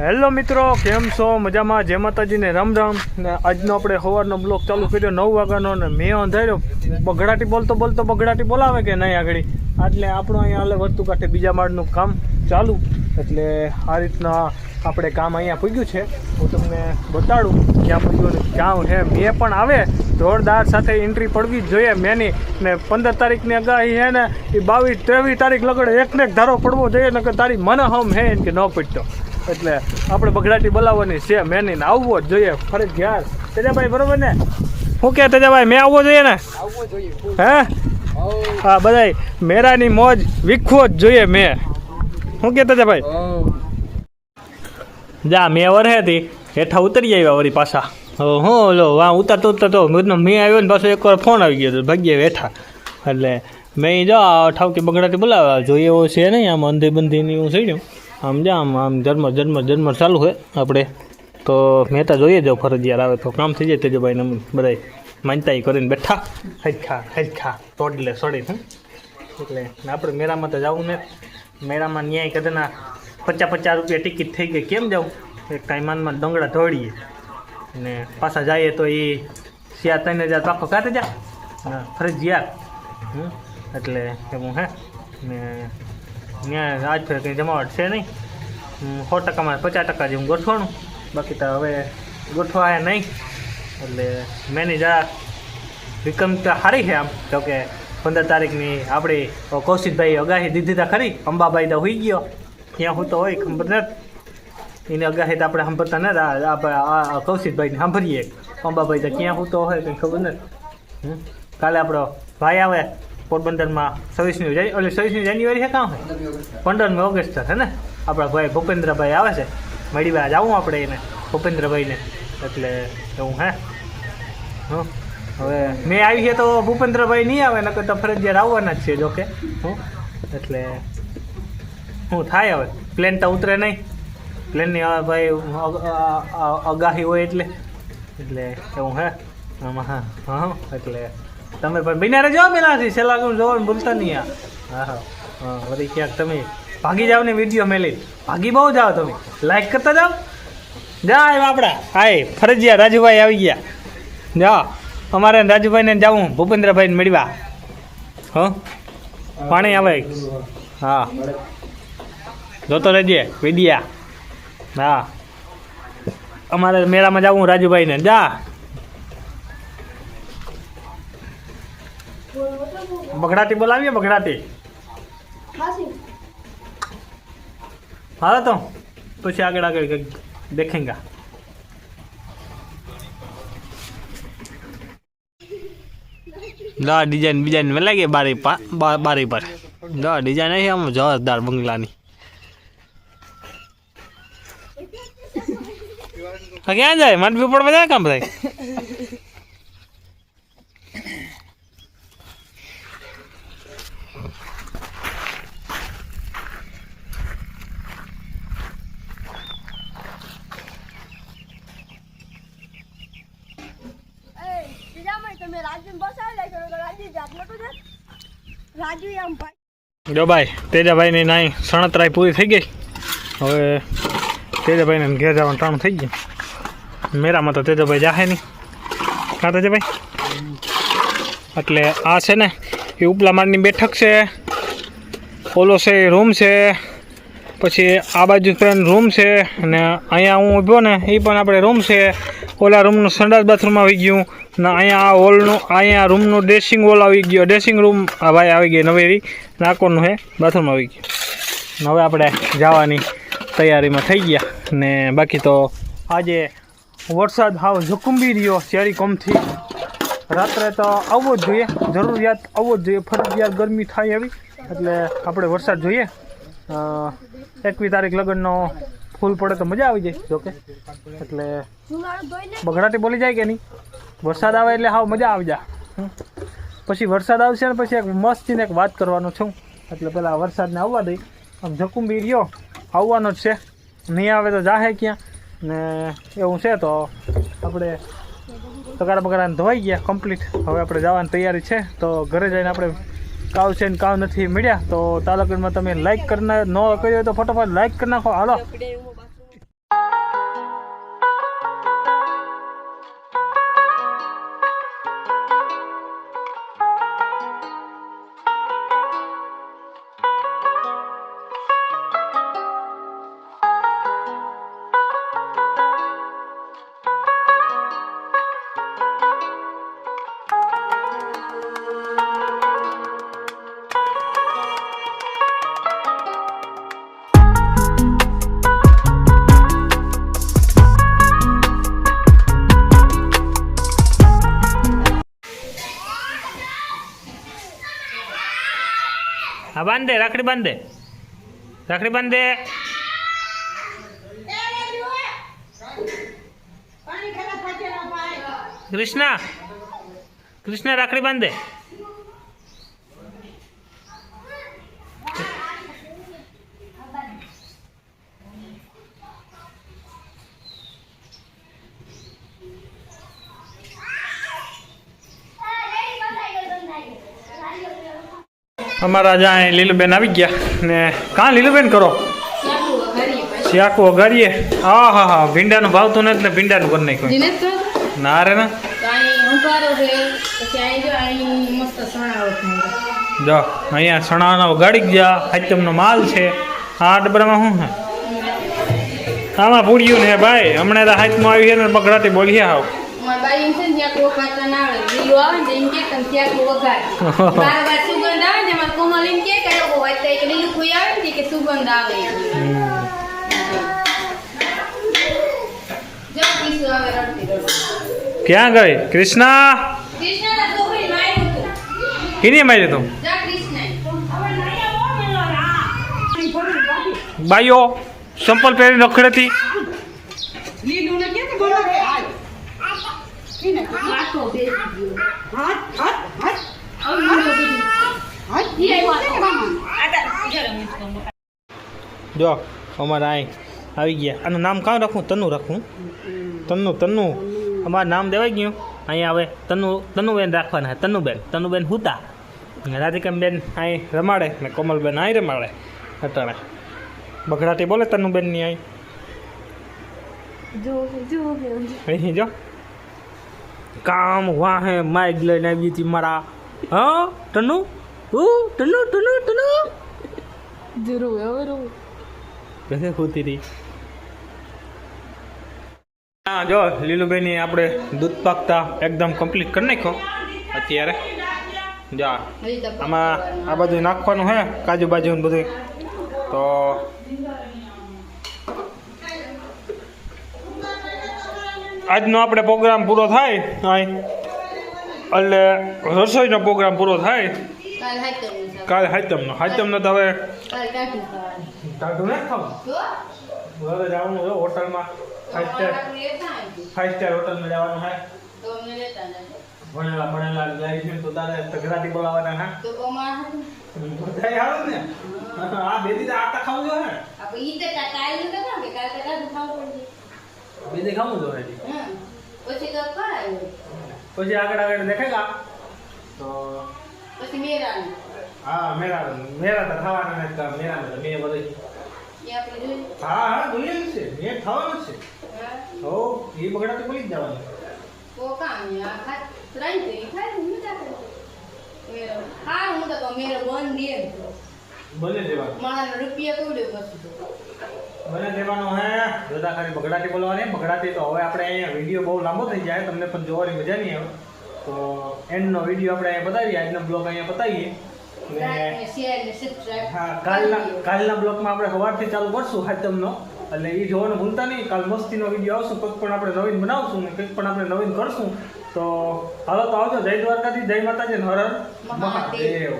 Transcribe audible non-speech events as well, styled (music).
Hello મિત્રો, કેમ છો? મજામાં? જય માતાજીને રામ રામ. ને આજનો આપણે સવારનો બ્લોક ચાલુ કર્યો નવ વાગ્યાનો ને મેં અંધાર્યો. બગડાટી બોલતો બોલતો બગડાટી બોલાવે કે નહીં આગળ? એટલે આપણું અહીંયા હાલે વર્તુ કાંઠે બીજા માળનું કામ ચાલુ. એટલે આ રીતના આપણે કામ અહીંયા પૂગ્યું છે. હું તમને બતાડું ક્યાં પૂગ્યું ને ક્યાં છે મેં પણ આવે. જોરદાર સાથે એન્ટ્રી પડવી જ જોઈએ મેની. ને પંદર તારીખની આગાહી છે ને એ બાવીસ ત્રેવીસ તારીખ લગડે એકને એક ધારો પડવો જોઈએ, નકર તારી મને હમ હે એમ કે ન પડતો. એટલે આપણે બગડાટી બોલાવવાની છે મેની ને આવવો જ જોઈએ ફરજિયાત તેજાભાઈ બરોબર ને? શું કે તેજાભાઈ મેં આવવો જોઈએ ને? આવવો જોઈએ હે? હા બધાય મેરાની મોજ વિખવો જ જોઈએ મેં. શું કે તેજાભાઈ? જા મેં વરહેથી હેઠા ઉતરી આવ્યા વળી પાછા. હું ઓલો વાં ઉતરતો ઉતરતો મેં આવ્યો ને પાછો એકવાર ફોન આવી ગયો હતો ભાગ્યે હેઠા. એટલે મેં જો ઠાવકી બગડાટી બોલાવ્યા જોઈએ એવો છે નહીં આમ અંધી બંધીની હું સડ્યું આમ જા, આમ આમ જન્મર જન્મર જન્મર ચાલુ હોય આપણે. તો મહેતા જોઈએ જાવ ફરજિયાત આવે તો. કામ થઈ જાય તેજભાઈને બધા માનતા કરીને બેઠા. હજખા હજખા તોડલે સડી એટલે આપણે મેળામાં તો જવું ને. મેળામાં ન્યાય કદાચ પચાસ પચાસ રૂપિયા ટિકિટ થઈ ગઈ. કેમ જાઉં એક ટાઈમાનમાં ડંગડા ધોડીએ ને પાછા જઈએ તો એ સિયા ત્રણ હજાર પાકો કાઢે જા ફરજિયાત. એટલે એવું, હે. ને ત્યાં આજ ફેર કંઈ જમાવટ છે નહીં. સો ટકામાં પચાસ ટકા જેવું ગોઠવાનું. બાકી તો હવે ગોઠવાય નહીં. એટલે મેની જરા તો સારી છે આમ. તો કે પંદર તારીખની આપણી કૌશિકભાઈ અગાહી દીધી તા ખરી. અંબાભાઈ તો હોઈ ગયો. ત્યાં હું તો હોય, ખબર નથી. એની અગાહી તો આપણે સાંભળતા નથી. આ- કૌશિકભાઈને સાંભળીએ. અંબાભાઈ તો ક્યાં હું તો હોય કંઈ ખબર નથી. કાલે આપણો ભાઈ આવે. પોરબંદરમાં છવ્વીસમી જાન્યુ એટલે છવ્વીસમી જાન્યુઆરી છે કાં હોય પંદરમી ઓગસ્ટ છે ને? આપણા ભાઈ ભૂપેન્દ્રભાઈ આવે છે. મળી વાર આવું આપણે એને ભૂપેન્દ્રભાઈને. એટલે એવું હે? હં? હવે મેં આવી છે તો ભૂપેન્દ્રભાઈ નહીં આવે નકર તો ફરજિયાત આવવાના જ છે જોકે હું? એટલે હું થાય હવે? પ્લેન તો ઉતરે નહીં. પ્લેનની હવે ભાઈ અગાહી હોય એટલે. એટલે એવું હે? આમાં હા હા એટલે તમે પણ બિના રહેજો મેલાથી છેલ્લા કોણ જોવાનું ભૂલતા નહીં આ. હા હા. ક્યાંક તમે ભાગી જાવ ને વીડિયો મેલી ભાગી બહુ જાઓ તમે. લાઈક કરતા જાઓ. જાય આપણા. હાય ફરજિયા રાજુભાઈ આવી ગયા. જા, અમારે રાજુભાઈને જાવું, ભૂપેન્દ્રભાઈને મળવા. હો? પાણી આવે. હા. જોતો રહેજે, વિડિયા. હા. અમારે મેળામાં જાવું રાજુભાઈને. જા. બગડાટી બોલાવીએ બગડાટી હાલો તો પછી આગળ આગળ દેખેંગા લા ડિઝાઇન બીજાઇન મેં લાગી બારી પા બારી પર. લા ડિઝાઇન અહીં આમ જોરદાર બંગલાની. ક્યાં જાય? માનવી પડવા જાય કામ થાય? તમે ભાઈ. જો ભાઈ, તેજાભાઈની નાઈ સણતરાય પૂરી થઈ ગઈ. હવે તેજાભાઈને ઘેર જવાનું ટાણું થઈ ગયું. મેરામાં તો તેજાભાઈ જાહે નહીં. કાં તેજાભાઈ એટલે આ છે ને, એ ઉપલા માળની બેઠક છે, ઓલો છે રૂમ છે, પછી આ બાજુ પણ રૂમ છે, અને અહીંયા હું ઊભો ને, એ પણ આપણે રૂમ છે. ઓલા રૂમનું સંડાસ બાથરૂમ આવી ગયું. ને, અહીંયા આ હોલનું, અહીંયા રૂમનું ડ્રેસિંગ હોલ આવી ગયો. ડ્રેસિંગ રૂમ આ ભાઈ આવી ગઈ નવેરી નાકોરનું હે બાથરૂમ આવી ગયું. હવે આપણે જવાની તૈયારીમાં થઈ ગયા. ને બાકી તો આજે વરસાદ હાવ ઝુકુંબી રહ્યો શેરી કમથી. રાત્રે તો આવવો જ જોઈએ, જરૂરિયાત આવવો જ જોઈએ. ફરજિયાત ગરમી થાય એવી. એટલે આપણે વરસાદ જોઈએ. એકવીસ તારીખ લગ્નનો ફૂલ પડે તો મજા આવી જાય, જોકે. એટલે બઘડાટી બોલી જાય કે નહીં? વરસાદ આવે એટલે હાવ મજા આવી હમ. પછી વરસાદ આવશે ને પછી એક મસ્તીને એક વાત કરવાનો છું. એટલે પેલા વરસાદને આવવા દઈ. આમ જકુંબી રહ્યો. આવવાનો જ છે. નહીં આવે તો જાહે ક્યાં. ને એવું છે તો આપણે તગારા બગારા ધોવાઈ ગયા કમ્પ્લીટ હવે આપણે જવાની તૈયારી છે. તો ઘરે જઈને આપણે કાવ છે ને કાવ નથી મળ્યા. તો તાલુકામાં તમે લાઈક કરી ન કર્યો તો ફટાફટ લાઈક કરી નાખો. હાલો. હા બાંધે રાખડી બાંધે. રાખડી બાંધે. કૃષ્ણ કૃષ્ણ રાખડી બાંધે. અમારા જ્યાં લીલુબેન આવી ગયા. ને કાં લીલુબેન કરો? શિયાકું વઘારીએ. હા હા હા, ભીંડાનું ભાવતું નથી ને ભીંડાનું કરી નાખ્યું. ના રે ના? જો, અહીંયા સણાના વગાડી ગયા. આઈટમનો માલ છે. આ ડબરામાં શું છે? આમાં પૂડ્યું ને, ભાઈ, હમણાં તો હાથમાં આવી છે ને બગડાટી બોલીએ આવ. મારા બાઈ એમ છે ને ત્યાં કોક પાત્ર ના આવે. લીલું આવે ને એમ કે તને ત્યાં કો વગાડ. (laughs) સુગંધ આવે ને મારા કોમલ એમ કે કે લોકો હોય તો એક લીલું કોઈ આવે ને કે સુગંધ આવે. ક્યાં ગઈ? કૃષ્ણા? માર્યું કિની મારી તું? બાઈઓ સંપલ પહેરી રખડેતી લીલું ને કેને બોલાવે હાલ બેસી ગયો જો અમારા અહીં આવી ગયા. આનું નામ કાં રાખું? તનુ રાખું. તનુ તનુ અમારું નામ દેવાઈ ગયું. અહીંયા હવે તનુ તનુબેન રાખવાના તનુબેન તનુબેન હુતા. રાધિકાબેન અહીં રમાડે ને કોમલબેન અહીં રમાડે અટાણે. બગડાટી બોલે તનુબેનની અહીં જો જો. કામ વાહે માઇક લઈને આવી હતી મારા. હા ટનુ? હું ટનુ ટનુ ટનુ? જરૂર હવે રો કસે ખોતી રહી હા જો લીલુબેની આપણે દૂધ પાકતા એકદમ કમ્પ્લીટ કરી નાખ્યો. અત્યારે. જા આમાં આ બધું નાખવાનું હે કાજુ બાજુ બધું તો આજનો આપણે પ્રોગ્રામ પૂરો થાય એટલે રસોઈનો પ્રોગ્રામ પૂરો થાય. કાલ હાઈતમનો હાઈતમનો તો હવે ખાવું. જો, હવે જવાનું છે હોટલમાં. ફાઈવ સ્ટાર ફાઈવ સ્ટાર હોટલમાં જવાનું છે. ભણેલા ભણેલા જાય છે તો તારે તગડાટી બોલાવાના હા તો કોમાં બધાય આવે ને? આ બે દીધા આટા ખાવું જોઈએ ને. આપણે ઈ તો કાલે કાલ કે કાલ તો ખાવું પડશે. બે દેખાવું જોઈએ હમ. પછી તો કરાયું. પછી આગળ આગળ દેખાય તો પછી મેરાનું. હા મેરા મેરા તો ખાવાના ને તો મેરા તો મેં બધું. હા હા જોઈએ છે મેં થવાનું છે હા. હો એ બગડા તો બોલી જ જવાનું તો કામ આ ખાત ત્રણ તો ખાય મજા કરે. મેરો. હા હું તો મેરો બંધ દે. બને દેવા મારા રૂપિયા કવડે પછી તો. બને દેવાનું હે બધા ખાલી બગડાટી બોલવાની બગડાટી તો હવે આપણે અહીંયા વીડિયો બહુ લાંબો થઈ જાય તમને પણ જોવાની મજા નહીં આવે. તો એન્ડનો વીડિયો આપણે અહીંયા બતાવીએ આજનો બ્લોગ અહીંયા બતાવીએ હા કાલના કાલના બ્લોગમાં આપણે સવારથી ચાલુ કરશું હાતમનો એટલે એ જોવાનું ભૂલતા નહીં કાલ મસ્તીનો વીડિયો આવશું કંઈક પણ આપણે નવીન બનાવશું ને કંઈક પણ આપણે નવીન કરશું. તો હાલો તો આવજો જય દ્વારકાથી જય માતાજી હર. મહાદેવ.